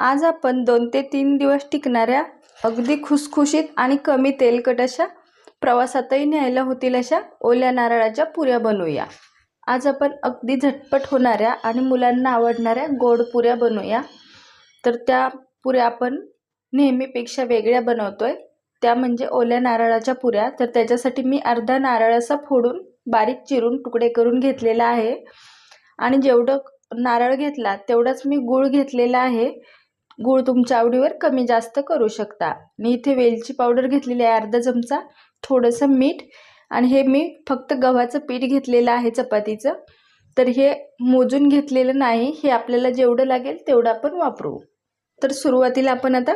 आज आपण दोन ते तीन दिवस टिकणाऱ्या अगदी खुसखुशीत आणि कमी तेलकट अशा प्रवासातही न्यायला होतील अशा ओल्या नारळाच्या पुऱ्या बनवूया. आज आपण अगदी झटपट होणाऱ्या आणि मुलांना आवडणाऱ्या गोड पुऱ्या बनवूया. तर त्या पुऱ्या आपण नेहमीपेक्षा वेगळ्या बनवतो आहे त्या म्हणजे ओल्या नारळाच्या पुऱ्या. तर त्याच्यासाठी मी अर्धा नारळ असा फोडून बारीक चिरून तुकडे करून घेतलेला आहे. आणि जेवढं नारळ घेतला तेवढाच मी गूळ घेतलेला आहे. गूळ तुमच्या आवडीवर कमी जास्त करू शकता. मी इथे वेलची पावडर घेतलेली आहे अर्धा चमचा थोडंसं मीठ आणि हे मी फक्त गव्हाचं पीठ घेतलेलं आहे चपातीचं. तर हे मोजून घेतलेलं नाही हे आपल्याला जेवढं लागेल तेवढं आपण वापरू. तर सुरुवातीला आपण आता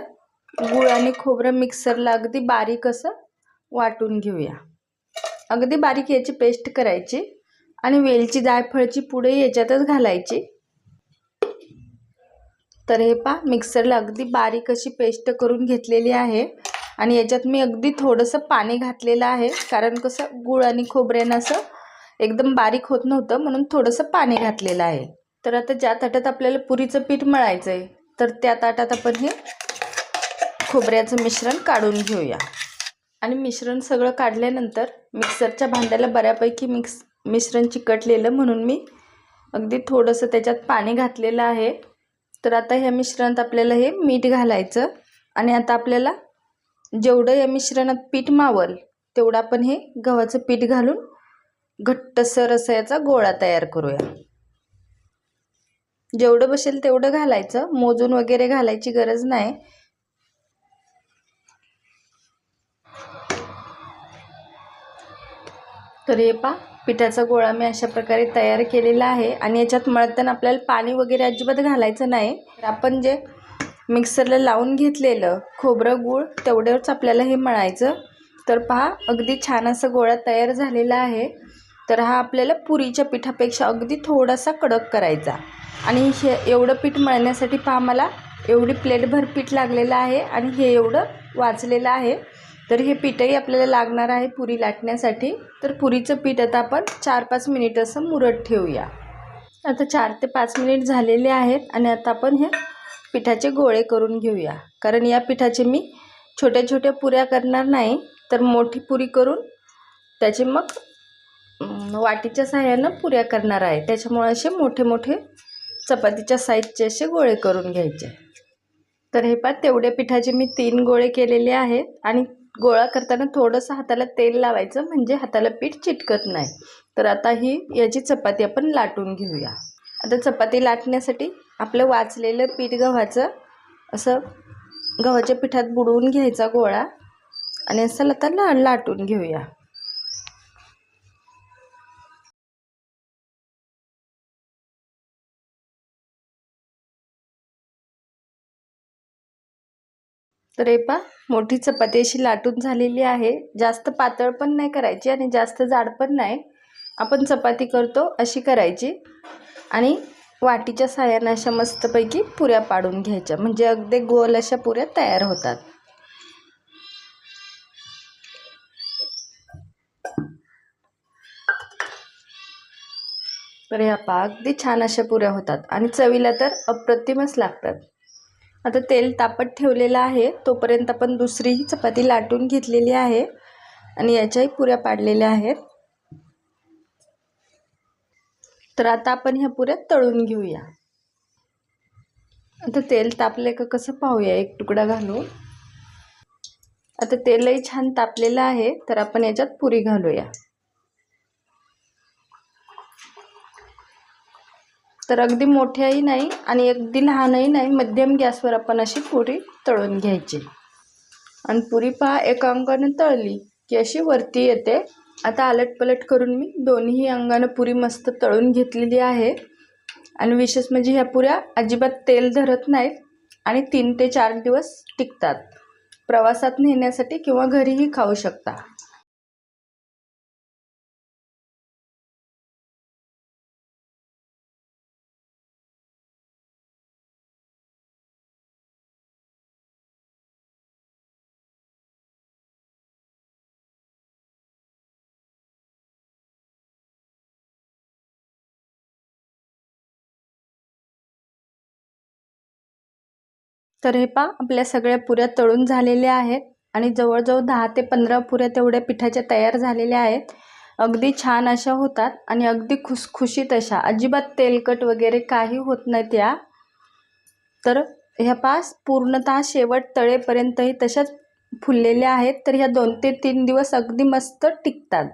गूळ आणि खोबरं मिक्सरला अगदी बारीक असं वाटून घेऊया. अगदी बारीक याची पेस्ट करायची आणि वेलची जायफळची पुढे याच्यातच घालायची. तर हे पा मिक्सरला अगदी बारीक अशी पेस्ट करून घेतलेली आहे. आणि याच्यात मी अगदी थोडंसं पाणी घातलेलं आहे कारण कसं गूळ आणि खोबऱ्यानं असं एकदम बारीक होत नव्हतं म्हणून थोडंसं पाणी घातलेलं आहे. तर आता ज्या ताटात आपल्याला पुरीचं पीठ मळायचं आहे तर त्या ताटात आपण हे खोबऱ्याचं मिश्रण काढून घेऊया. आणि मिश्रण सगळं काढल्यानंतर मिक्सरच्या भांड्याला बऱ्यापैकी मिक्स मिश्रण चिकटलेलं म्हणून मी अगदी थोडंसं त्याच्यात पाणी घातलेलं आहे. तर आता ह्या मिश्रणात आपल्याला हे मीठ घालायचं आणि आता आपल्याला जेवढं या मिश्रणात पीठ मावल तेवढं आपण हे गव्हाचं पीठ घालून घट्टसर असं याचा गोळा तयार करूया. जेवढं बसेल तेवढं घालायचं. मोजून वगैरे घालायची गरज नाही. तर हे पा पिठाचा गोळा मी अशा प्रकारे तयार केलेला आहे. आणि याच्यात मळताना आपल्याला पाणी वगैरे अजिबात घालायचं नाही. तर आपण जे मिक्सरला लावून घेतलेलं खोबरं गूळ तेवढ्यावरच आपल्याला हे मळायचं. तर पहा अगदी छान असा गोळा तयार झालेला आहे. तर हा आपल्याला पुरीच्या पिठापेक्षा अगदी थोडासा कडक करायचा. आणि हे एवढं पीठ मळण्यासाठी पहा मला एवढी प्लेटभर पीठ लागलेलं आहे आणि हे एवढं वाचलेलं आहे. तर हे पीठही आपल्याला लागणार आहे पुरी लाटण्यासाठी. तर पुरीचं पीठ आता आपण चार पाच मिनिट असं मुरत ठेवूया. आता चार ते पाच मिनिट झालेले आहेत आणि आता आपण हे पिठाचे गोळे करून घेऊया. कारण या पिठाचे मी छोट्या छोट्या पुऱ्या करणार नाही तर मोठी पुरी करून त्याचे मग वाटीच्या सहाय्यानं पुऱ्या करणार आहे. त्याच्यामुळे असे मोठे मोठे चपातीच्या साईजचे असे गोळे करून घ्यायचे. तर हे पा तेवढ्या पिठाचे मी तीन गोळे केलेले आहेत आणि गोळा करताना थोडंसं हाताला तेल लावायचं म्हणजे हाताला पीठ चिटकत नाही. तर आता ही याची चपाती आपण लाटून घेऊया. आता चपाती लाटण्यासाठी आपलं वाचलेलं पीठ गव्हाचं असं गव्हाच्या पिठात बुडवून घ्यायचा गोळा. आणि असं आता ला लाटून घेऊया. तर हे पा मोठी चपाती अशी लाटून झालेली आहे. जास्त पातळ पण नाही करायची आणि जास्त जाड पण नाही. आपण चपाती करतो अशी करायची. आणि वाटीच्या साह्यानं अशा मस्तपैकी पुऱ्या पाडून घ्यायच्या. म्हणजे अगदी गोल अशा पुऱ्या तयार होतात. तर ह्या पा अगदी छान अशा पुऱ्या होतात. आणि चवीला तर अप्रतिमच लागतात. आता तेल तापत ठेवलेलं आहे. तोपर्यंत आपण दुसरीही चपाती लाटून घेतलेली आहे आणि याच्याही पुऱ्या पाडलेल्या आहेत. तर आता आपण ह्या पुऱ्या तळून घेऊया. आता तेल तापले का कसं पाहूया? एक तुकडा घालून. आता तेलही छान तापलेलं आहे तर आपण याच्यात पुरी घालूया. तर अगदी मोठ्याही नाही आणि अगदी लहानही नाही मध्यम गॅसवर आपण अशी पुरी तळून घ्यायची. आणि पुरी पहा एका अंगाने तळली की अशी वरती येते. आता आलटपलट करून मी दोन्ही अंगानं पुरी मस्त तळून घेतलेली आहे. आणि विशेष म्हणजे ह्या पुऱ्या अजिबात तेल धरत नाहीत आणि तीन ते चार दिवस टिकतात. प्रवासात नेण्यासाठी किंवा घरीही खाऊ शकता. तर हे पा आपल्या सगळ्या पुऱ्या तळून झालेल्या आहेत आणि जवळजवळ दहा ते पंधरा पुऱ्या तेवढ्या पिठाच्या तयार झालेल्या आहेत. अगदी छान अशा होतात आणि अगदी खुसखुशीत अशा. अजिबात तेलकट वगैरे काही होत नाही त्या. तर ह्या पास पूर्णतः शेवट तळेपर्यंतही तशाच फुललेल्या आहेत. तर ह्या दोन ते तीन दिवस अगदी मस्त टिकतात.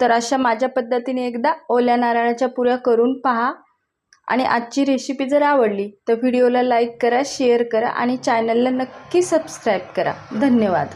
तर अशा माझ्या पद्धतीने एकदा ओल्या नारळाच्या पुऱ्या करून पहा. आणि आजची रेसिपी जर आवडली तर व्हिडिओला लाईक करा शेअर करा आणि चॅनलला नक्की सबस्क्राईब करा. धन्यवाद.